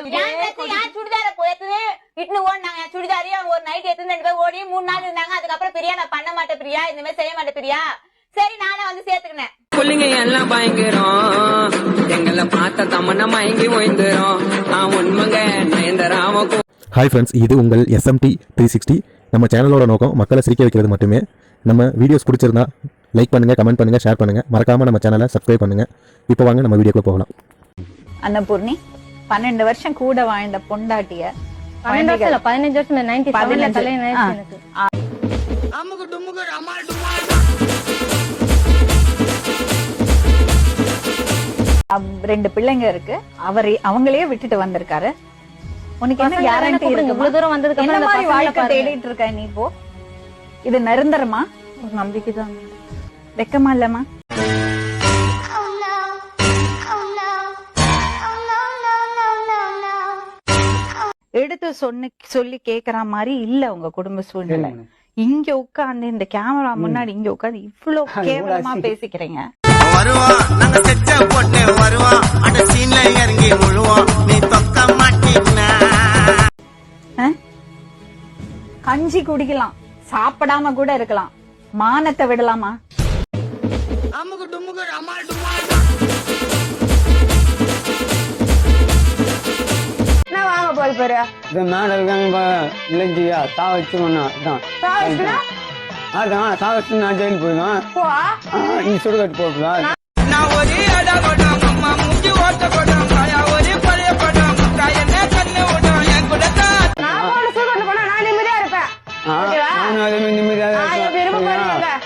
சுடிதார ஓடினாங்க. சுடிதாரையும் ஒரு நைட் ரெண்டு பேர் ஓடி மூணு நாள் இருந்தாங்க. அதுக்கப்புறம் பிரியா நான் பண்ண மாட்டேன் பிரியா. இந்த மாதிரி செய்ய மாட்டேன் பிரியா. சரி நானே வந்து சேர்த்துக்கினேன். புள்ளிங்க எல்லாம் பயங்கரம். எங்களை பார்த்த தமன்னா மயங்கி ஓய்ந்துரும். நான் உண்மைங்க நயந்தராம ஹாய் ஃப்ரெண்ட்ஸ் இது உங்கள் எஸ்எம்டி த்ரீ சிக்ஸ்டி நம்ம சேனலோட நோக்கம் மக்களை சிரிக்க வைக்கிறது மட்டுமே. நம்ம வீடியோஸ் பிடிச்சிருந்தா லைக் பண்ணுங்கள் கமெண்ட் பண்ணுங்கள் ஷேர் பண்ணுங்கள் மறக்காமல் நம்ம சேனலை சப்ஸ்கிரைப் பண்ணுங்கள் இப்போ வாங்க நம்ம வீடியோக்குள்ள போகலாம். அன்னபூர்ணி பன்னெண்டு வருஷம் கூட வாழ்ந்த பொண்டாட்டிய பன்னெண்டு வருஷம் இல்ல பதினஞ்சு வருஷம் நைன்டி. கல்யாணம். ஆயிடுச்சு எனக்கு ரெண்டு பிள்ளைங்க இருக்கு அவர் அவங்களே விட்டுட்டு வந்திருக்காரு உனக்கு என்ன கேரண்டி. இருக்கு இவ்வளவு தூரம் வந்ததுக்கு என்ன மாதிரி வாழ்க்கை. தேடிட்டு இருக்க நீ இப்போ இது நிரந்தரமா நம்பிக்கை தான் வெக்கமா இல்லம்மா எடுத்து சொன்ன சொல்லி கேக்குற மாதிரி இல்ல உங்க குடும்ப சூழ்நிலை. இங்க உட்கார்ந்து இந்த கேமரா முன்னாடி இங்க உட்கார்ந்து இவ்வளவு கேவலமா பேசிக்கிறீங்க? கஞ்சி குடிக்கலாம். சாப்பிடாம கூட இருக்கலாம். மானத்தை விடலாமா? அமுக்கு டுமுக்கு அமால் டுமால் இது மேல இருக்காங்க இல்லையா தா வச்சுக்கணும் அதான் அதான் தா வச்சு நான் ஜெயில் போயிடுவேன் நீ சுடுகாட்டு போடுறா நான் ஒரே நிம்மதியாக இருப்பேன்.